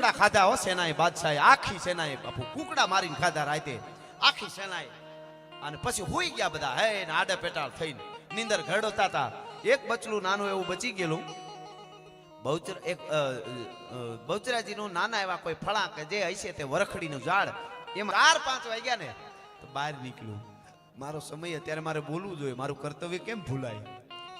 કુકડા ખાધા હો સેનાએ, બાદશાહે. આખી સેનાએ બાપુ કુકડા મારીને ખાધા રાતે. આખી સેનાએ. અને પછી હોઈ ગયા બધા, હે, ને આડે પેટાળ થઈને. નીંદર ઘડતા હતા એક બચલું નાનું એવું બચી ગયેલું. બહુચર, એક બહુચરાજીનું નાના એવા કોઈ ફળા કે જે હશે તે વરખડીનું ઝાડ. એમાં ચાર, પાંચ વાગ્યા ને તો બહાર નીકળ્યું. મારો સમય અત્યારે મારે બોલવું જોઈએ. મારું કર્તવ્ય કેમ ભૂલાય?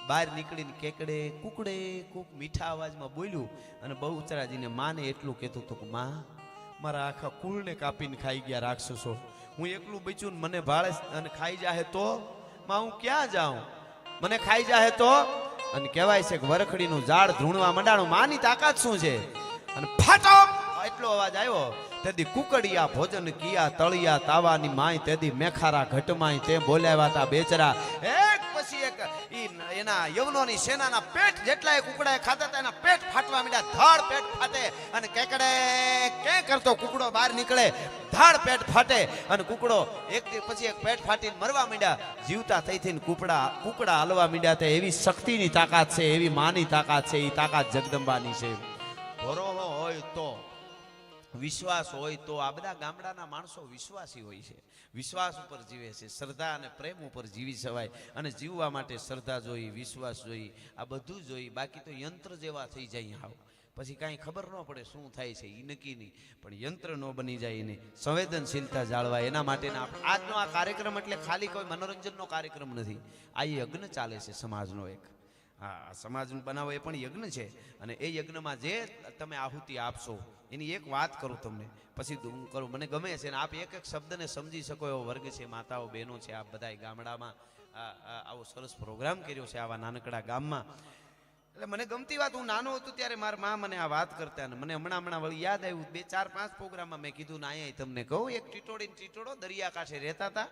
બહાર નીકળીને કેકડે, કુકડે, કુક મીઠા અવાજમાં બોલ્યું અને બહુચરાજીને માને એટલું કહેતું હતું કે, માં, મારા આખા કુળને કાપીને ખાઈ ગયા રાક્ષસો. હું એકલું બચ્યું મને ભાળે અને ખાઈ જાહે તો? માં, હું ક્યાં જાઉં? મને ખાઈ જાહે તો? અને કહેવાય છે કે વરખડીનું ઝાડ ધૂણવા મંડાણું માની તાકાત શું છે? અને ફાટો એટલો અવાજ આવ્યો. તેદી કુકડિયા, ભોજન કિયા, તળિયા, તાવાની માય તેદી મેખારા ઘટમાય તે બોલાવ્યા તા બેચરા. એક પછી એક એના યવનોની સેનાના પેટ જેટલા એ કુકડાએ ખાતા હતા, એના પેટ ફાટવા માંડ્યા, ધડ પેટ ફાટે. અને કેકડે કે કરતો કુકડો બહાર નીકળે, ધડ પેટ ફાટે. અને કુકડો એક પછી એક પેટ ફાટીને મરવા માંડ્યા. જીવતા થઈ થઈને કુકડા કુકડા હલવા માંડ્યા તે. એવી શક્તિની તાકાત છે, એવી માની તાકાત છે એ તાકાત જગદંબાની છે. ભરોહો હોય તો. વિશ્વાસ હોય તો આ બધા ગામડાના માણસો વિશ્વાસી હોય છે. વિશ્વાસ ઉપર જીવે છે, શ્રદ્ધા અને પ્રેમ ઉપર જીવી શકાય અને જીવવા માટે શ્રદ્ધા જોઈ, વિશ્વાસ જોઈ, આ બધું જોઈ, બાકી તો યંત્ર જેવા થઈ જાય આવ પછી કાંઈ ખબર ન પડે શું થાય છે એ નક્કી નહીં. પણ યંત્ર ન બની જાય એને સંવેદનશીલતા જાળવાય. એના માટેના આજનો આ કાર્યક્રમ એટલે ખાલી કોઈ મનોરંજનનો કાર્યક્રમ નથી. આ યજ્ઞ ચાલે છે સમાજનો એક. હા સમાજનું બનાવો એ પણ યજ્ઞ છે. અને એ યજ્ઞમાં જે તમે આહુતિ આપશો એની એક વાત કરું તમને. પછી હું કરું. મને ગમે છે આપ એક એક શબ્દને સમજી શકો એવો વર્ગ છે. માતાઓ, બહેનો છે, આપ બધા ગામડામાં આવો સરસ પ્રોગ્રામ કર્યો છે આવા નાનકડા ગામમાં. એટલે મને ગમતી વાત, હું નાનો હતો ત્યારે મારા મા મને આ વાત કરતા અને મને હમણાં હમણાં વળી યાદ આવ્યું, બે, ચાર, પાંચ પ્રોગ્રામમાં મેં કીધું ના અહીંયા તમને કહું. એક ટીટોડી ને ટીટોડો દરિયા કાંઠે રહેતા હતા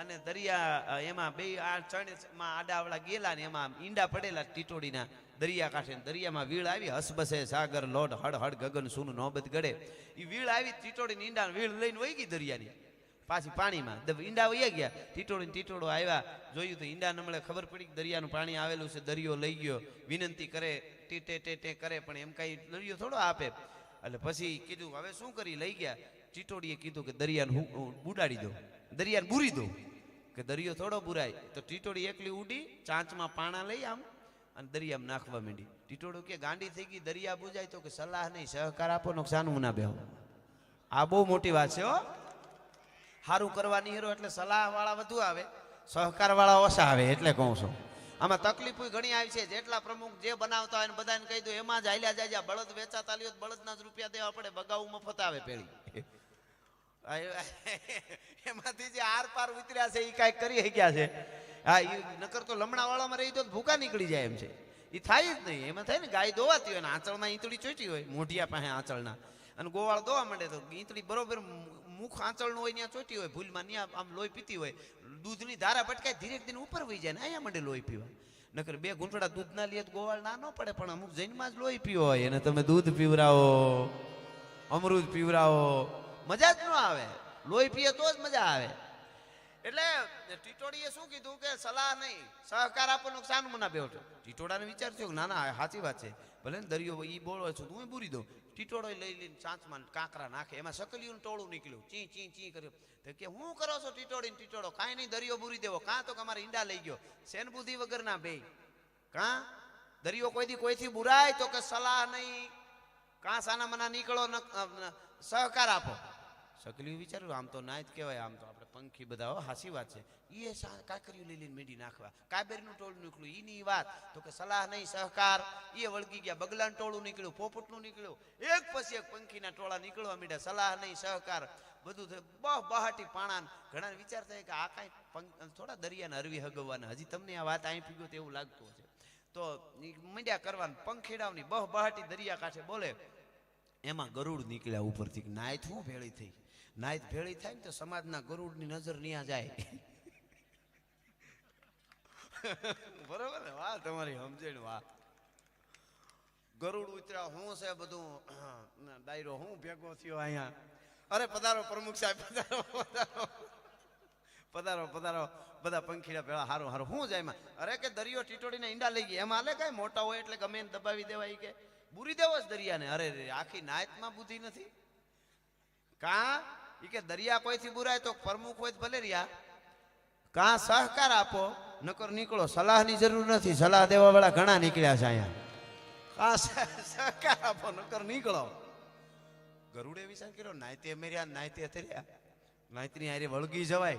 અને દરિયા એમાં બે, આ ચણમાં આડાવડા ગયેલા ને એમાં ઈંડા પડેલા ટીટોડીના દરિયા કાંઠે દરિયામાં વીળ આવી હસબસે સાગર લોડ હડ હડ ગગન, સૂન નોબત ગડે. એ વીળ આવી ટીટોડી ઈંડા વીળ લઈને વહી ગઈ દરિયાની. પાછી પાણીમાં. ઈંડા વહી ગયા. ટીટોડી ટીટોડો આવ્યા. જોયું તો ઈંડા નમળે ખબર પડી કે દરિયાનું પાણી આવેલું છે, દરિયો લઈ ગયો. વિનંતી કરે ટીટે ટેટે કરે, પણ એમ કાંઈ દરિયો થોડો આપે. એટલે પછી કીધું, હવે શું કરી? લઈ ગયા. ટીટોડીએ કીધું કે દરિયાને હું બુડાડી દો દરિયાને બુરી દો કે દરિયો થોડો બુરાય. તો ટીટોડી એકલી ઉડી ચાંચમાં પાણા લઈ આમ અને દરિયામાં નાખવા માંડી. ટીટોળો કે ગાંડી થઈ ગઈ, દરિયા બુજાય તો કે સલાહ નહીં, સહકાર આપો નુકસાન ના બેહો. આ બહુ મોટી વાત છે હો. સારું કરવાની હેરો એટલે સલાહ વાળા વધુ આવે સહકાર વાળા ઓછા આવે એટલે કહું છું. આમાં તકલીફો ઘણી આવી છે, જેટલા પ્રમુખ જે બનાવતા હોય બધાને કહી દો, એમાં જ હાલ્યા જાય બળદ વેચાતા લ્યો બળદના જ રૂપિયા દેવા પડે બગાવું મફત આવે પેલી. એમાંથી જે આર પાર ઉતર્યા છે એ કાંઈક કરી શક્યા છે. હા એ નકર તો લમણા વાળામાં રહી તો ભૂકા નીકળી જાય એમ છે. એ થાય જ નહીં, એમાં થાય ને, ગાય દોવાતી હોય ને આંચળમાં ઈંતળી ચોટી હોય, મોઢિયા પાસે આંચળના. અને ગોવાળ દોવા માંડે તો ઈંતળી બરોબર મુખ આંચળનું હોય, ત્યાં ચોટી હોય, ભૂલમાં ત્યાં આમ લોહી પીતી હોય, દૂધની ધારા ભટકાય, ધીરે ધીરે ઉપર વહી જાય ને, અહીંયા માંડે લોહી પીવા. નકર બે ઘૂંટડા દૂધ ના લે ગોવાળ ના ન પડે, પણ અમુક જૈનમાં જ લોહી પીવો હોય અને તમે દૂધ પીવરાવો, અમૃત પીવરાવો. મજા જ ન આવે. લોહી પીએ તો જ મજા આવે. એટલે ટીટોડીએ શું કીધું કે સલાહ નહીં, સહકાર આપો, નુકસાન મના બેઠો ટીટોડાને વિચાર થયો ના ના સાચી વાત છે. ભલે ને દરિયો એ બોળો છું તું બુરી દઉં? ટીટોડો લઈ લઈને ચાંચમાં કાંકરા નાખે, એમાં સકલીઓનું ટોળું નીકળ્યું. ચી ચી ચી કર્યો. તો કે હું કરો છો ટીટોડીને ટીટોડો કાંઈ નહીં, દરિયો બુરી દેવો. કાં તો અમારે ઈંડા લઈ ગયો. સેન બુદ્ધિ વગરના બે કાં? દરિયો કોઈથી કોઈથી બુરાય તો કે સલાહ નહીં. કાં સાના મના નીકળો સહકાર આપો. સકલીઓ વિચાર્યું, આમ તો ના જ કહેવાય, આમ તો પંખી બધા હાસી વાત છે. એ કાકરીઓ લઈ લઈને મીંડી નાખવા. કાબેરનું ટોળું નીકળ્યું. એની વાત, તો કે સલાહ નહીં, સહકાર. એ વળગી ગયા બગલાનું ટોળું નીકળ્યું, પોપટનું નીકળ્યું. એક પછી એક પંખીના ટોળા નીકળવા માંડ્યા, સલાહ નહીં, સહકાર. બધું થયું. બહ બહાટી પાણા ઘણા વિચાર થાય કે આ કાંઈ થોડા દરિયાને અરવી હગવવાના. હજી તમને આ વાત અહીં પીગો તેવું લાગતું છે તો મંડ્યા કરવાનું પંખીડાવની બહ બહાટી દરિયા કાંઠે બોલે એમાં ગરુડ નીકળ્યા ઉપરથી નાયત હું ભેળી થઈ? નાયત ભેળી થાય ને તો સમાજના ગરુડની નજર ન્યા જાય. બરોબર ને? વાહ, તમારી સમજણ, વાહ. ગરુડ ઉતર્યા, હું છે બધું ડાયરો, હું ભેગો થયો અહીંયા. અરે, પધારો, પ્રમુખ સાહેબ, પધારો પધારો. પધારો બધા પંખીડા પેલા હારું હારું. હું જાય એમાં? અરે, કે દરિયો ટીટોડીને ઈંડા લઈ ગયા. એમાં હાલે કાંઈ? મોટા હોય એટલે ગમે દબાવી દેવાય કે. બુરી દેવો જ દરિયાને. અરે રે આખી નાયતમાં બુદ્ધિ નથી. કા? એ કે દરિયા કોઈથી બુરાય તો પ્રમુખ હોય ભલે રહ્યા. કા સહકાર આપો, નકર નીકળો. સલાહની જરૂર નથી. સલાહ દેવા વાળા ઘણા નીકળ્યા છે અહીંયા. કા સહકાર આપો, નકર નીકળો. ગરુડે વિચાર કર્યો, નાયતે મેર્યા નાયતે અથર્યા નાયતની હારે વળગી જવાય.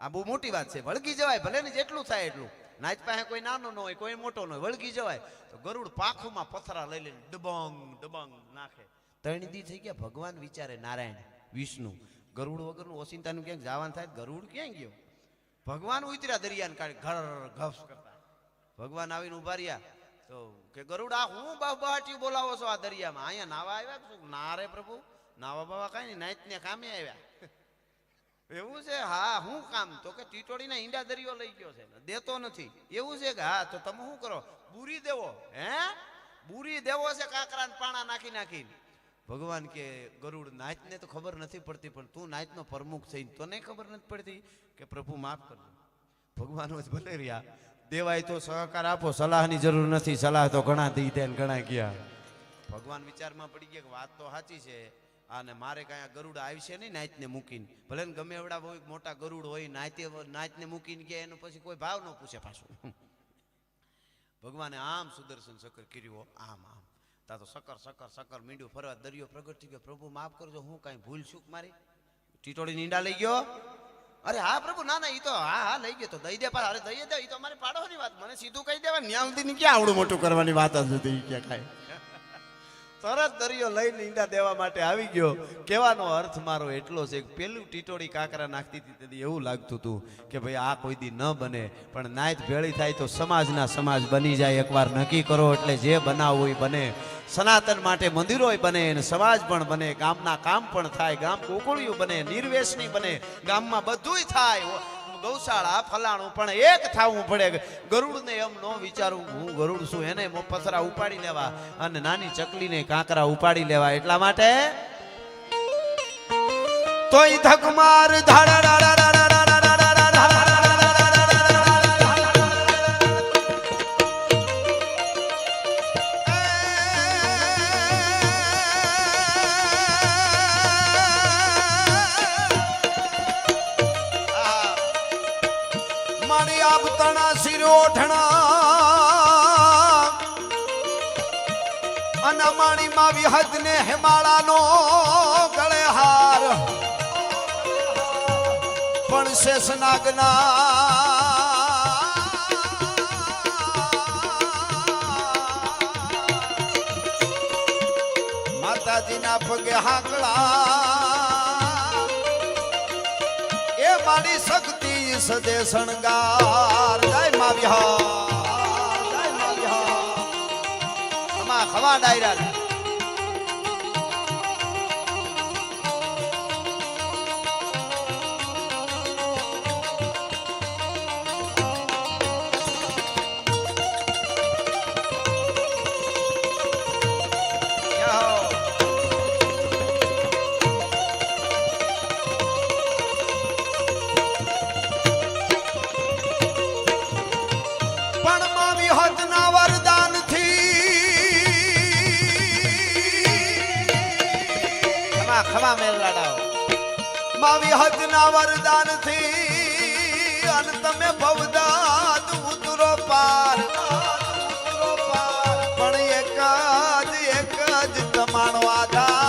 આ બહુ મોટી વાત છે. વળગી જવાય, ભલે ને જેટલું થાય એટલું. નાયત પાસે કોઈ નાનો ન હોય, કોઈ મોટો ન હોય, વળગી જવાય. તો ગરુડ પાખુમાં પથરા લઈ લઈને ડબંગ ડબંગ નાખે. ત્રણ દી થઈ ગયા, ભગવાન વિચારે, નારાયણ, વિષ્ણુ. ગરુડ વગરનું ઓસિંતાનું ક્યાંક જવાનું થાય, ગરુડ ક્યાં ગયો? ભગવાન ઉતર્યા દરિયાને કાઢી ઘર, ઘસ કરતા. ભગવાન આવીને ઊભા રહ્યા. તો કે, ગરુડ, આ હું બહાટી બોલાવો છો આ દરિયામાં? અહીંયા નાવા આવ્યા ના રે પ્રભુ. નાવા બાવા કાંઈ નહીં નાઈટ ને કામે આવ્યા. એવું છે, હા, હું કામ? તો કે ટીટોળીના ઈંડા દરિયો લઈ ગયો છે. દેતો નથી. એવું છે કે હા, તો તમે શું કરો? બુરી દેવો, હે? બુરી દેવો છે કાકરા પાણા નાખી નાખીને. ભગવાન કે, ગરુડ નાચને તો ખબર નથી પડતી, પણ તું નાચનો પ્રમુખ તો નહીં ખબર નથી પડતી કે પ્રભુ માફ કરજો. ભગવાન જ ભલે રહ્યા. દેવાય તો સહકાર આપો, સલાહની જરૂર નથી. સલાહ તો ઘણા દી દે ઘણા ગયા. ભગવાન વિચારમાં પડી ગયા કે વાત તો સાચી છે. અને મારે કાંઈ ગરુડ આવશે નહીં નાતને મૂકીને. ભલે ને ગમે એવડા હોય મોટા ગરુડ હોય, નાતે નાતને મૂકીને ગયા એનો પછી કોઈ ભાવ ન પૂછે પાછું. ભગવાને આમ સુદર્શન ચક્ર કર્યું આમ આમ. તા તો સકર સકર સકર મીંડ્યું ફરવા દરિયો પ્રગટ થઈ ગયો. પ્રભુ માફ કરજો, હું કાંઈ ભૂલ છું મારી? ટીટોળી નીંડા લઈ ગયો? અરે હા પ્રભુ, ના ના, ઈ તો હા હા, લઈ ગયો તો દઈ દે, પણ અરે દઈ દે એ તો અમારી પાડોની વાત. મને સીધું કહી દેવા ન્યા સુધી ક્યાં આવડું મોટું કરવાની વાત જ હતી ક્યાં કાંઈ તરત દરિયો લઈને ઈંડા દેવા માટે આવી ગયો. કહેવાનો અર્થ મારો એટલો છે કે પેલું ટીટોળી કાંકરા નાખતી હતી તેથી એવું લાગતું હતું કે ભાઈ આ કોઈ દી ન બને. પણ નાયત ભેળી થાય તો સમાજના સમાજ બની જાય. એકવાર નક્કી કરો એટલે જે બનાવવું એ બને. સનાતન માટે મંદિરોય બને અને સમાજ પણ બને. ગામના કામ પણ થાય. ગામ કોકળિયું બને. નિર્વેશની બને. ગામમાં બધુંય થાય. ગૌશાળા ફલાણું, પણ એક થવું પડે. ગરુડને એમ ન વિચારું, હું ગરુડ છું, એને પથરા ઉપાડી લેવા અને નાની ચકલીને કાંકરા ઉપાડી લેવા. એટલા માટે તોય ધકમાર મારી શિરોઠણા અને માં વિહદ ને ગળે હાર પણ શેષનાગના માતાજીના પગે હાકડા એ મારી શક્તિ સદે શણગાર. જય મા વિહાર જય મા વિહાર. ખમા ડાયરા વરદાનથી અને તમે ભવદાદ ઉતરો પાર. પણ એક જ એક જ તમારો આધાર.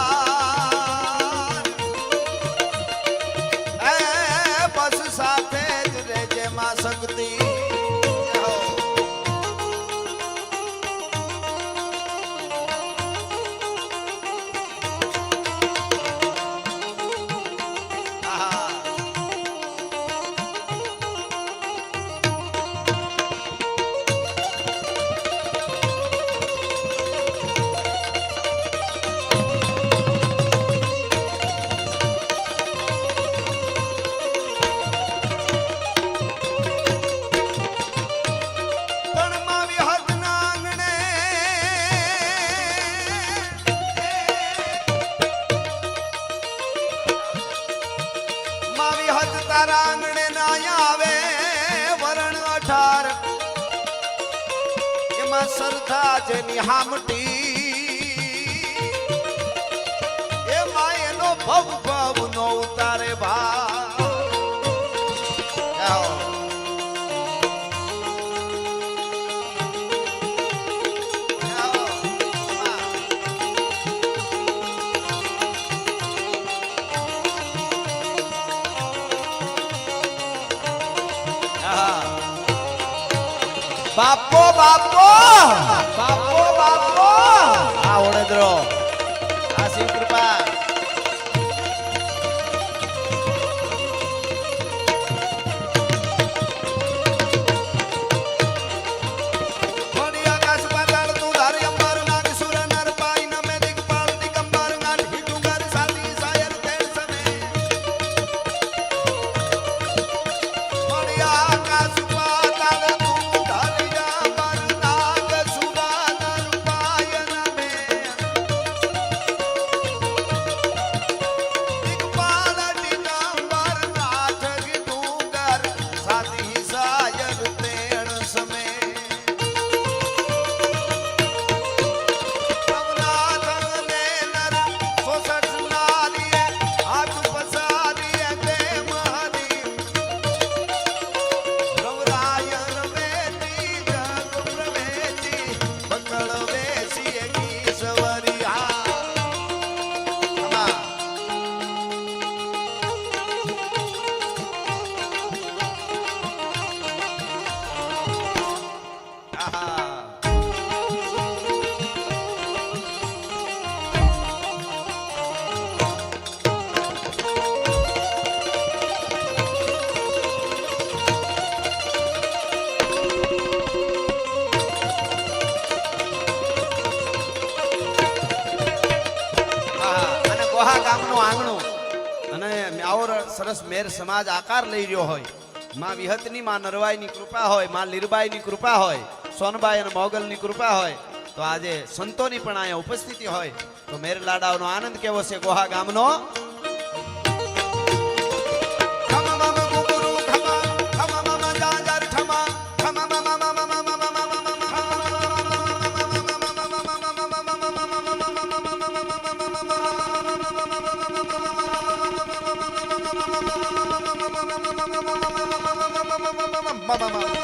જેની હામટી. એ માયનો ભવ ભવ. નો ઉતારે ભા બાપો બાપો! ગામનું આંગણું. અને આવો સરસ મેર સમાજ આકાર લઈ રહ્યો હોય. માં વિહતની, માં નરવાઈની કૃપા હોય, માં લીરબાઈની કૃપા હોય, સોનબાઈ અને મોગલની કૃપા હોય. તો આજે સંતોની પણ અહીંયા ઉપસ્થિતિ હોય. તો મેર લાડાઓનો આનંદ કેવો છે ગોહા ગામનો? mama.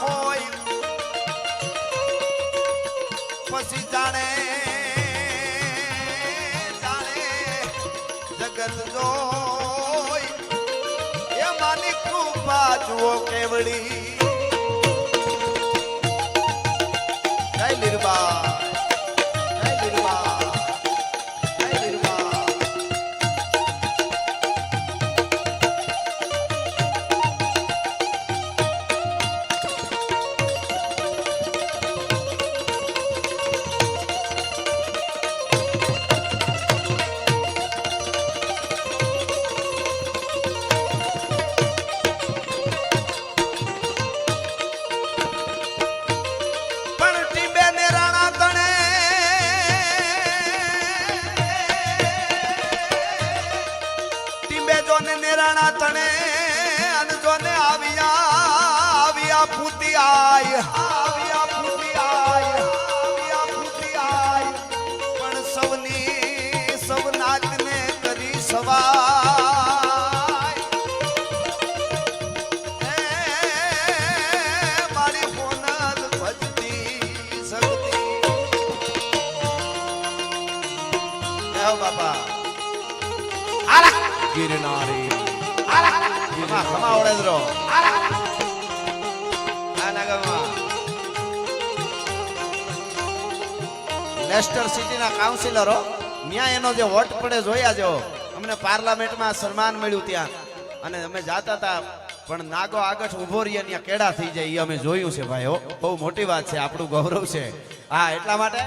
હોય. પછી જાણે જાણે જગત જોઈ. એ માની કૃપા જુઓ કેવડી. ખમા સિટીના કાઉન્સિલરો ન્યા એનો જે વોટ પડે જોયા જો અમને પાર્લામેન્ટમાં સન્માન મળ્યું ત્યાં. અને અમે જાતા હતા, પણ નાગો આગળ ઊભો રહીએ ત્યાં કેડા થઈ જાય એ અમે જોયું છે ભાઈ બહુ મોટી વાત છે, આપણું ગૌરવ છે. હા, એટલા માટે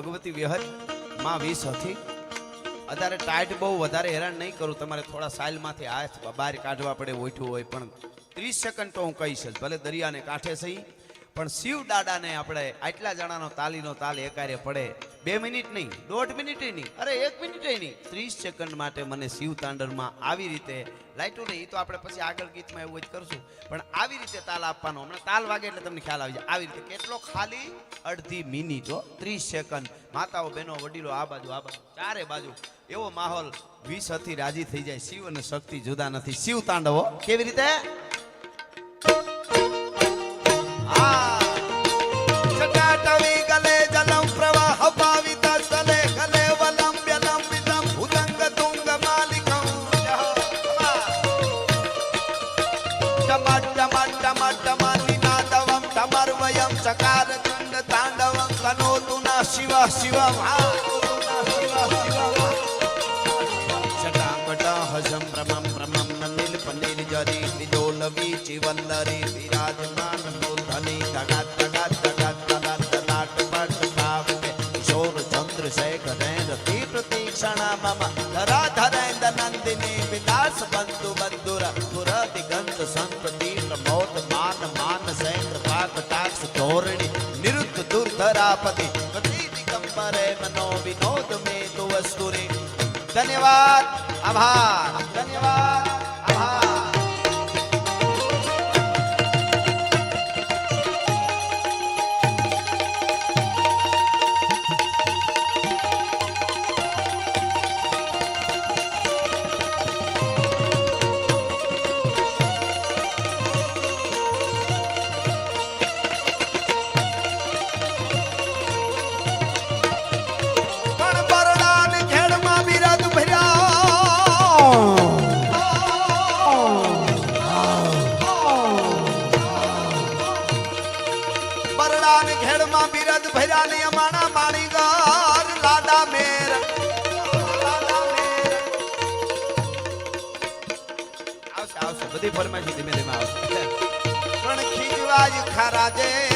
ભગવતી વિહજમાં વીસ હતી. અત્યારે ટાઈટ બહુ વધારે હેરાન નહીં કરું. તમારે થોડા સાઇલમાંથી હાથ બહાર કાઢવા પડે ઓઠું હોય પણ ત્રીસ સેકન્ડ તો હું કહીશ જ. ભલે દરિયાને કાંઠે સહી, પણ શિવ દાદાને આપણે આટલા જણાનો તાલીનો તાલ એકારે પડે. બે મિનિટ નહીં, દોઢ મિનિટ નહીં, અરે એક મિનિટ નહીં. ત્રીસ સેકન્ડ માટે મને શિવ તાંડરમાં આવી રીતે લાઈટું નહીં તો આપણે પછી આગળ ગીતમાં એવું જ કરશું. પણ આવી રીતે તાલ આપવાનો, હમણાં તાલ વાગે એટલે તમને ખ્યાલ આવી જાય. આવી રીતે કેટલો ખાલી? અડધી મિનિટો ત્રીસ સેકન્ડ માતાઓ, બહેનો, વડીલો, આ બાજુ આ બાજુ, ચારે બાજુ. એવો માહોલ વીસ હતી રાજી થઈ જાય. શિવ અને શક્તિ જુદા નથી. શિવ તાંડવો કેવી રીતે? શિવ શિવ જટાપટહજમ પ્રમમ પ્રમમ નીલ પનીર જરી વિજોલવી ચિવલ્લરી વિરાજમાન મૂર્ધની તગાત ધન્યવાદ આભાર বাজে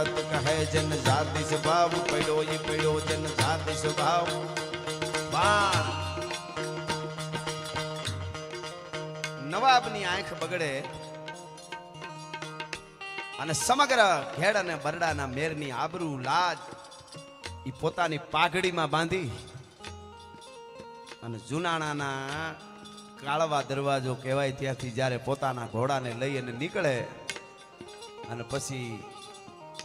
દલપત કહે જન જાતિ સ્વભાવ પડ્યો એ પડ્યો જન જાતિ સ્વભાવ નવાબની આંખ બગડે અને સમગ્ર ઘેડ અને બરડાના મેરની આબરૂ લાજ એ પોતાની પાઘડીમાં બાંધી અને જુનાણાના કાળવા દરવાજો કહેવાય ત્યાંથી જ્યારે પોતાના ઘોડાને લઈ અને નીકળે અને પછી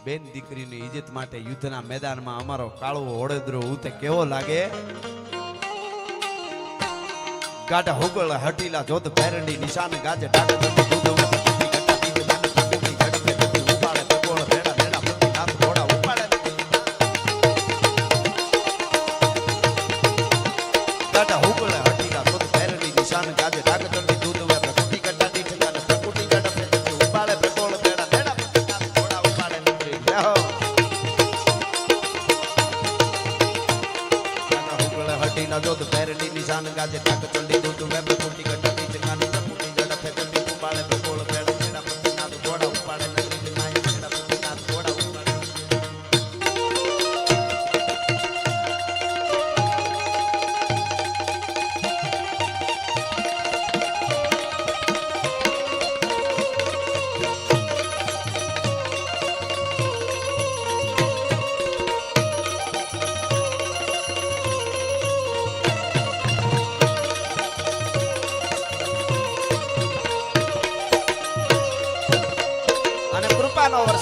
બેન દીકરીની ઇજ્જત માટે યુદ્ધના મેદાનમાં અમારો કાળવો ઓળેદરો ઉતે કેવો લાગે? ગાઢ હોગળ, હટીલા જોત પેરંડી નિશાન ગાજે ડાક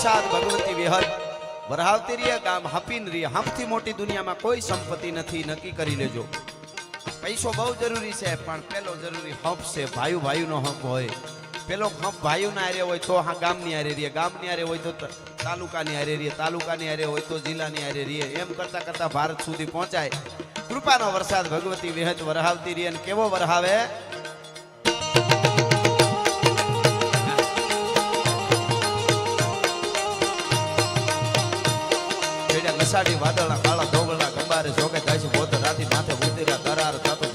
વરસાદ ભગવતી વિહર. વરાવતી રીએ ગામ, હપીન રીએ. હમથી મોટી દુનિયામાં કોઈ સંપત્તિ નથી, નક્કી કરી લેજો. પૈસો બહુ જરૂરી છે, પણ પેલો જરૂરી હંપ છે ભાઈઓ ભાઈઓનો હંપ હોય. પેલો હંપ ભાઈઓના આરે હોય તો હા ગામની આરે રીએ, ગામની આરે હોય તો તાલુકાની આરે રીએ, તાલુકાની આરે હોય તો જિલ્લાની આરે રીએ. એમ કરતા કરતા ભારત સુધી પહોંચાય. કૃપાનો વરસાદ ભગવતી વિહત વરહાવતી રીએ કેવો વરહાવે? છેડ્યા નસાડી વાદળા કાળા ધોગળા ગંબારે જોગે જાય છે બોધ રાતી માથે ઉતર્યા, તરાર થાતો